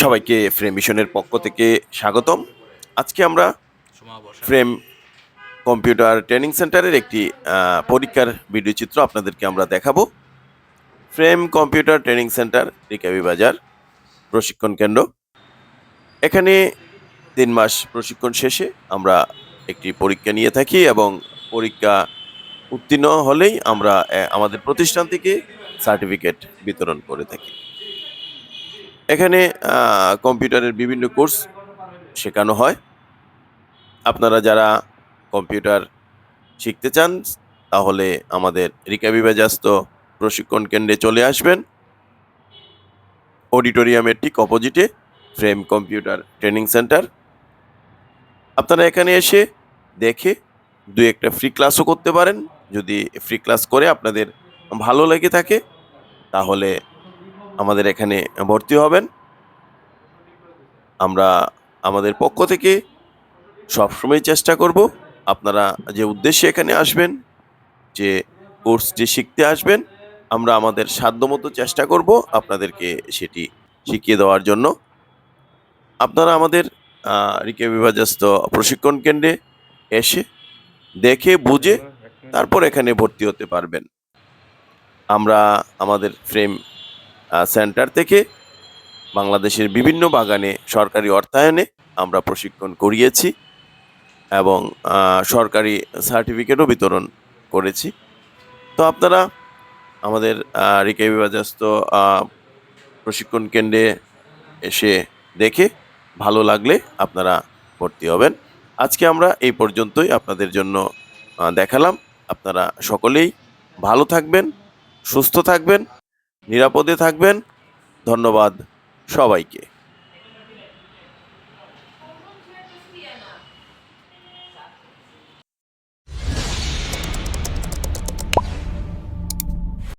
সবাইকে ফ্রেম মিশনের পক্ষ থেকে স্বাগতম। আজকে আমরা ফ্রেম কম্পিউটার ট্রেনিং সেন্টারের একটি পরীক্ষার ভিডিও চিত্র আপনাদেরকে আমরা দেখাবো। Frame computer training centre Rikabi Bazar, প্রশিক্ষণ কেন্দ্র। এখানে তিন মাস প্রশিক্ষণ শেষে আমরা একটি পরীক্ষা নিয়ে থাকি এবং পরীক্ষা উত্তীর্ণ হলেই আমরা আমাদের প্রতিষ্ঠান থেকে সার্টিফিকেট বিতরণ করে থাকি। এখানে কম্পিউটারের বিভিন্ন কোর্স শেখানো হয়। আপনারা যারা কম্পিউটার শিখতে চান, তাহলে আমাদের রিকাবি বাজাস্ত প্রশিক্ষণ কেন্দ্রে চলে আসবেন। অডিটোরিয়ামের ঠিক অপোজিটে ফ্রেম কম্পিউটার ট্রেনিং সেন্টার। আপনারা এখানে এসে দেখে দু একটা ফ্রি ক্লাসও করতে পারেন। যদি ফ্রি ক্লাস করে আপনাদের ভালো লেগে থাকে, তাহলে আমাদের এখানে ভর্তি হবেন। আমরা আমাদের পক্ষ থেকে সবসময় চেষ্টা করব আপনারা যে উদ্দেশ্যে এখানে আসবেন, যে কোর্সটি শিখতে আসবেন, আমরা আমাদের সাধ্যমতো চেষ্টা করব আপনাদেরকে সেটি শিখিয়ে দেওয়ার জন্য। আপনারা আমাদের রিকে বিভাজস্ত প্রশিক্ষণ কেন্দ্রে এসে দেখে, বুঝে তারপর এখানে ভর্তি হতে পারবেন। আমরা আমাদের ফ্রেম সেন্টার থেকে বাংলাদেশের বিভিন্ন বাগানে সরকারি অর্থায়নে আমরা প্রশিক্ষণ করিয়েছি এবং সরকারি সার্টিফিকেটও বিতরণ করেছি। তো আপনারা আমাদের রিকে বিভাজস্ত প্রশিক্ষণ কেন্দ্রে এসে দেখে ভালো লাগলে আপনারা ভর্তি হবেন। আজকে আমরা এই পর্যন্তই আপনাদের জন্য দেখালাম। আপনারা সকলেই ভালো থাকবেন, সুস্থ থাকবেন। নিরাপদে থাকবেন। ধন্যবাদ সবাইকে।